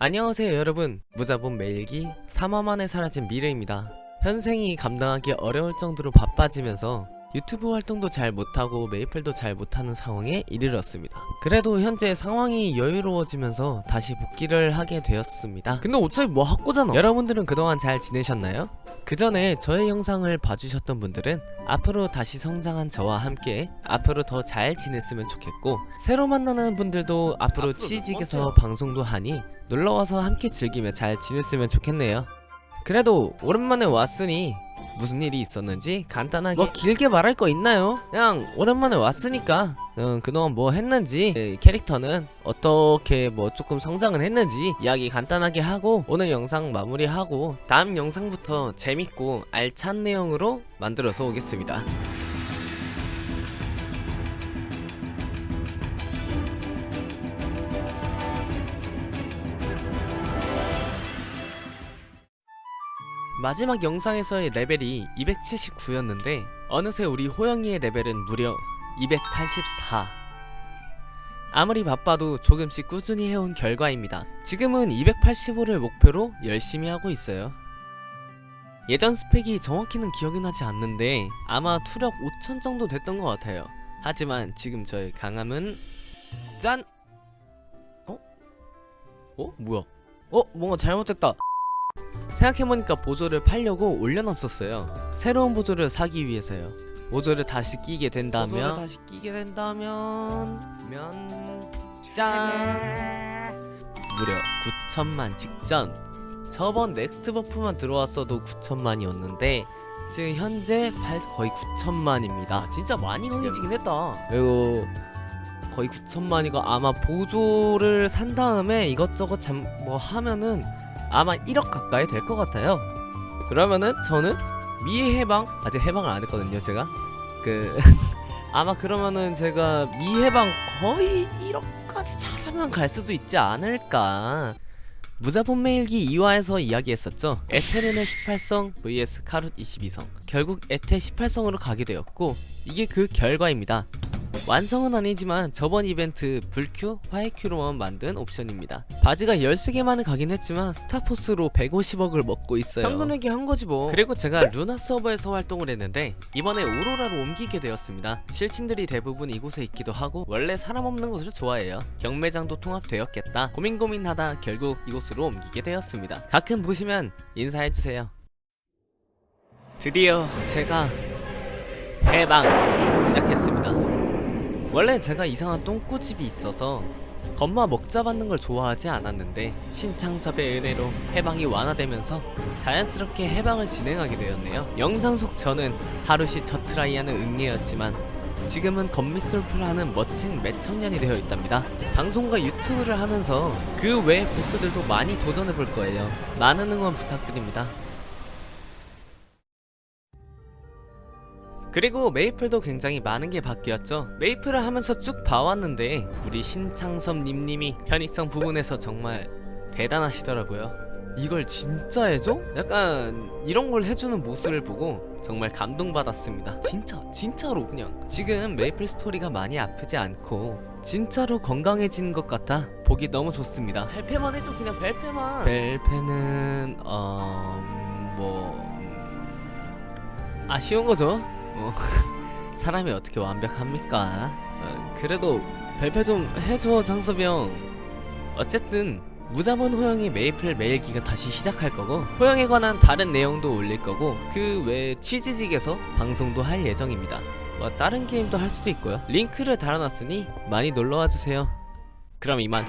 안녕하세요 여러분. 무자본 매일기 3화 만에 사라진 미래입니다. 현생이 감당하기 어려울 정도로 바빠지면서 유튜브 활동도 잘 못하고 메이플도 잘 못하는 상황에 이르렀습니다. 그래도 현재 상황이 여유로워지면서 다시 복귀를 하게 되었습니다. 근데 어차피 뭐 학고잖아. 여러분들은 그동안 잘 지내셨나요? 그 전에 저의 영상을 봐주셨던 분들은 앞으로 다시 성장한 저와 함께 앞으로 더 잘 지냈으면 좋겠고 새로 만나는 분들도 앞으로 치직에서 방송도 하니 놀러와서 함께 즐기며 잘 지냈으면 좋겠네요. 그래도 오랜만에 왔으니 무슨 일이 있었는지 간단하게 뭐 길게 말할 거 있나요? 그냥 오랜만에 왔으니까 음, 그동안 뭐 했는지 그 캐릭터는 어떻게 뭐 조금 성장은 했는지 이야기 간단하게 하고 오늘 영상 마무리하고 다음 영상부터 재밌고 알찬 내용으로 만들어서 오겠습니다. 마지막 영상에서의 레벨이 279였는데 어느새 우리 호영이의 레벨은 무려 284. 아무리 바빠도 조금씩 꾸준히 해온 결과입니다. 지금은 285를 목표로 열심히 하고 있어요. 예전 스펙이 정확히는 기억이 나지 않는데 아마 투력 5000 정도 됐던 것 같아요. 하지만 지금 저의 강함은 짠! 어? 어? 뭐야? 어? 뭔가 잘못됐다. 생각해보니까 보조를 팔려고 올려놨었어요. 새로운 보조를 사기 위해서요. 보조를 다시 끼게 된다면 보조를 다시 끼게 된다면 면 짠! 무려 9천만 직전. 저번 넥스트 버프만 들어왔어도 9천만이었는데 지금 현재 팔- 거의 9천만입니다. 진짜 많이 강해지긴 했다. 그리고 거의 9천만이고 아마 보조를 산 다음에 이것저것 잠 뭐 하면은 아마 1억 가까이 될 것 같아요. 그러면은 저는 미 해방 아직 해방을 안 했거든요, 제가. 그 아마 그러면은 제가 미 해방 거의 1억까지 잘하면 갈 수도 있지 않을까. 무자본 메일기 2화에서 이야기했었죠. 에테르네 18성 vs 카룻 22성. 결국 에테 18성으로 가게 되었고 이게 그 결과입니다. 완성은 아니지만 저번 이벤트 불큐, 화해큐로만 만든 옵션입니다. 바지가 13개만은 가긴 했지만 스타포스로 150억을 먹고 있어요. 현금에게 한 거지 뭐. 그리고 제가 루나 서버에서 활동을 했는데 이번에 오로라로 옮기게 되었습니다. 실친들이 대부분 이곳에 있기도 하고 원래 사람 없는 곳을 좋아해요. 경매장도 통합되었겠다. 고민 고민하다 결국 이곳으로 옮기게 되었습니다. 가끔 보시면 인사해주세요. 드디어 제가 해방 시작했습니다. 원래 제가 이상한 똥꼬집이 있어서 겁마 먹자 받는 걸 좋아하지 않았는데 신창섭의 은혜로 해방이 완화되면서 자연스럽게 해방을 진행하게 되었네요. 영상 속 저는 하루시 첫 트라이하는 응애였지만 지금은 건미솔프를 하는 멋진 매청년이 되어 있답니다. 방송과 유튜브를 하면서 그외 보스들도 많이 도전해 볼 거예요. 많은 응원 부탁드립니다. 그리고 메이플도 굉장히 많은 게 바뀌었죠. 메이플을 하면서 쭉 봐왔는데 우리 신창섭 님님이 편의성 부분에서 정말 대단하시더라고요. 이걸 진짜 해줘? 약간 이런 걸 해주는 모습을 보고 정말 감동받았습니다. 진짜 진짜로 그냥 지금 메이플 스토리가 많이 아프지 않고 진짜로 건강해진 것 같아 보기 너무 좋습니다. 벨페만 해줘 그냥 벨페만. 벨페는 어 뭐 아쉬운 거죠. 어, 사람이 어떻게 완벽합니까? 어, 그래도 발표 좀 해줘 장섭이 형. 어쨌든 무자본 호영이 메이플 메일기가 다시 시작할 거고 호영에 관한 다른 내용도 올릴 거고 그 외에 치즈직에서 방송도 할 예정입니다. 뭐 다른 게임도 할 수도 있고요. 링크를 달아놨으니 많이 놀러와 주세요. 그럼 이만